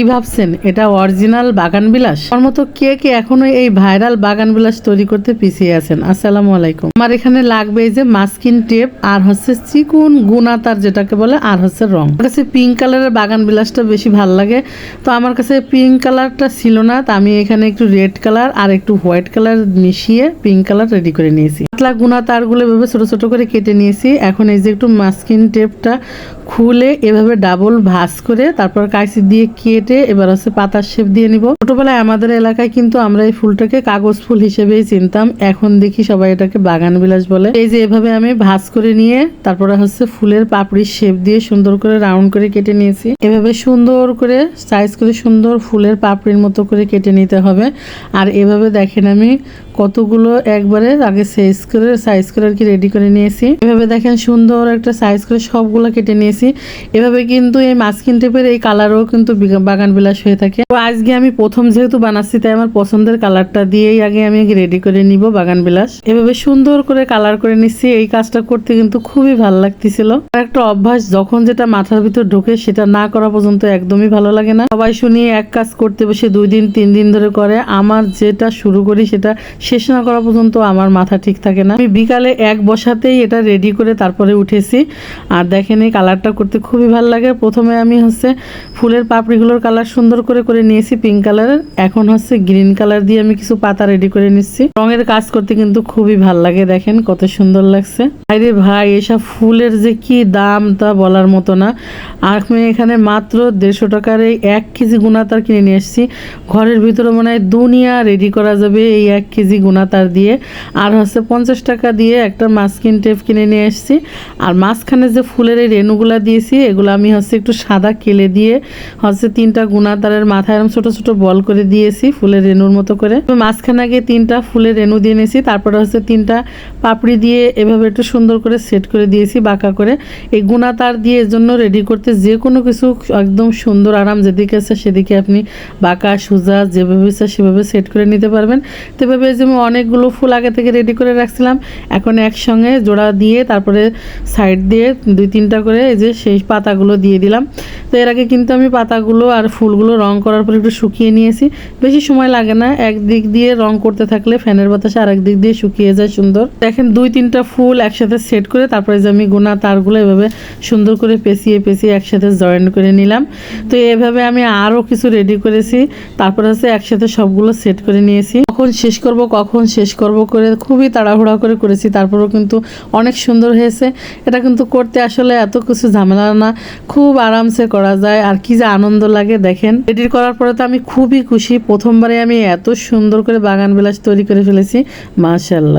কি ভাবছেন? এটা অরিজিনাল বাগান বিলাস আমার মতো কে কে এখনও এই ভাইরাল বাগান বিলাস তৈরি করতে পিছিয়ে আছেন? আসসালামু আলাইকুম। আমার এখানে লাগবে এই যে মাস্কিন টেপ আর হচ্ছে চিকুন গুনা তার যেটাকে বলে, আর হচ্ছে রং। আমার কাছে পিঙ্ক কালারের বাগান বিলাসটা বেশি ভালো লাগে। তো আমার কাছে পিঙ্ক কালারটা ছিল না, তো আমি এখানে একটু রেড কালার আর একটু হোয়াইট কালার মিশিয়ে পিঙ্ক কালার রেডি করে নিয়েছি। পাতলা গুনা তারগুলো এভাবে ছোট ছোট করে কেটে নিয়েছি। এখন এই যে একটু মাস্কিন টেপটা খুলে এভাবে ডাবল ভাঁজ করে তারপর কাঁচি দিয়ে কেটে এবার হচ্ছে পাতার শেপ দিয়ে নিব। ছোটোবেলায় আমাদের এলাকায় কিন্তু আমরা এই ফুলটাকে কাগজ ফুল হিসেবেই চিনতাম। এখন দেখি সবাই এটাকে বাগান বিলাস বলে। এই যে এভাবে আমি ভাঁজ করে নিয়ে তারপরে হচ্ছে ফুলের পাপড়ির শেপ দিয়ে সুন্দর করে রাউন্ড করে কেটে নিয়েছি। এভাবে সুন্দর করে সাইজ করে সুন্দর ফুলের পাপড়ির মতো করে কেটে নিতে হবে। আর এভাবে দেখেন আমি কতগুলো একবারে আগে সাইজ করে সাইজ করে আর কি রেডি করে নিয়েছি। এভাবে দেখেন সুন্দর একটা সাইজ করে সবগুলো কেটে নিয়েছি। এভাবে কিন্তু এই মাস্কিন টেপের এই কালারও কিন্তু বাগান বিলাস হয়ে থাকে। তো আজকে আমি প্রথম যেহেতু বানাচ্ছি, তাই আমার পছন্দের কালারটা দিয়েই আগে আমি রেডি করে নিব বাগান বিলাস। এভাবে সুন্দর করে কালার করে নিচ্ছি। এই কাজটা করতে কিন্তু খুবই ভালো লাগতেছিল। একটা অভ্যাস, যখন যেটা মাথার ভিতর ঢোকে, সেটা না করা পর্যন্ত একদমই ভালো লাগে না। সবাই শুনি এক কাজ করতে বসে দুই দিন, তিন দিন ধরে করে। আমার যেটা শুরু করি, সেটা শেষ না করা পর্যন্ত আমার মাথা ঠিক থাকে না। আমি বিকালে এক বসাতেই এটা রেডি করে তারপরে উঠেছি। আর দেখেন এই কালারটা করতে খুবই ভালো লাগে। প্রথমে আমি হচ্ছে ফুলের পাপড়িগুলোর কালার সুন্দর করে করে নিয়েছি পিঙ্ক কালারের এখন হচ্ছে গ্রিন কালার দিয়ে আমি কিছু পাতা রেডি করে নিচ্ছি। রঙের কাজ করতে কিন্তু খুবই ভালো লাগে দেখেন, কত সুন্দর লাগছে। আরে ভাই, এসব ফুলের যে কি দাম তা বলার মতো না। আর আমি এখানে মাত্র দেড়শো টাকার এই এক কেজি গুণাতার কিনে নিয়ে এসেছি। ঘরের ভিতরে মনে হয় দুনিয়া রেডি করা যাবে এই এক কেজি গুণাতার দিয়ে। আর হচ্ছে টাকা দিয়ে একটা মাস্কিন টেপ কিনে নিয়ে এসেছি। আর মাঝখানে যে ফুলের এই রেণুগুলা দিয়েছি, এগুলো আমি হচ্ছে একটু সাদা কেলে দিয়ে হচ্ছে তিনটা গুণাতারের মাথায় এরকম ছোট ছোট বল করে দিয়েছি ফুলের রেণুর মতো করে। মাঝখানে আগে তিনটা ফুলের রেণু দিয়ে নিয়েছি, তারপরে হচ্ছে তিনটা পাপড়ি দিয়ে এভাবে একটু সুন্দর করে সেট করে দিয়েছি বাঁকা করে। এই গুণা তার দিয়ে এর জন্য রেডি করতে যে কোনো কিছু একদম সুন্দর আরাম যেদিকে আছে সেদিকে আপনি বাঁকা, সোজা, যেভাবে ইচ্ছা সেভাবে সেট করে নিতে পারবেন। তো এভাবে যে অনেকগুলো ফুল আগে থেকে রেডি করে রাখছিলাম এখন একসঙ্গে জোড়া দিয়ে তারপরে সাইড দিয়ে দুই তিনটা করে এই যে সেই পাতাগুলো দিয়ে দিলাম। তো এর আগে কিন্তু আমি পাতাগুলো আর ফুলগুলো রং করার পর একটু শুকিয়ে নিয়েছি। বেশি সময় লাগে না একদিক দিয়ে রং করতে থাকলে ফ্যানের বাতাসে আরেক দিক দিয়ে শুকিয়ে যায় সুন্দর। দেখেন দুই তিনটা ফুল একসাথে সেট করে তারপরে যে আমি গোনা তারগুলো এভাবে সুন্দর করে পেঁচিয়ে পেঁচিয়ে একসাথে জয়েন করে নিলাম। তো এভাবে আমি আরও কিছু রেডি করেছি, তারপরে হচ্ছে একসাথে সবগুলো সেট করে নিয়েছি। কখন শেষ করব, কখন শেষ করব করে খুবই তাড়াহুড়া করে করেছি, তারপরেও কিন্তু অনেক সুন্দর হয়েছে। এটা কিন্তু করতে আসলে এত কিছু ঝামেলা না, খুব আরামসে করা যায় আর কি যে আনন্দ লাগে দেখেন। রেডি করার পরে তো আমি খুবই খুশি। প্রথমবারে আমি এত সুন্দর করে বাগান বিলাস তৈরি করে ফেলেছি। মাশাল্লাহ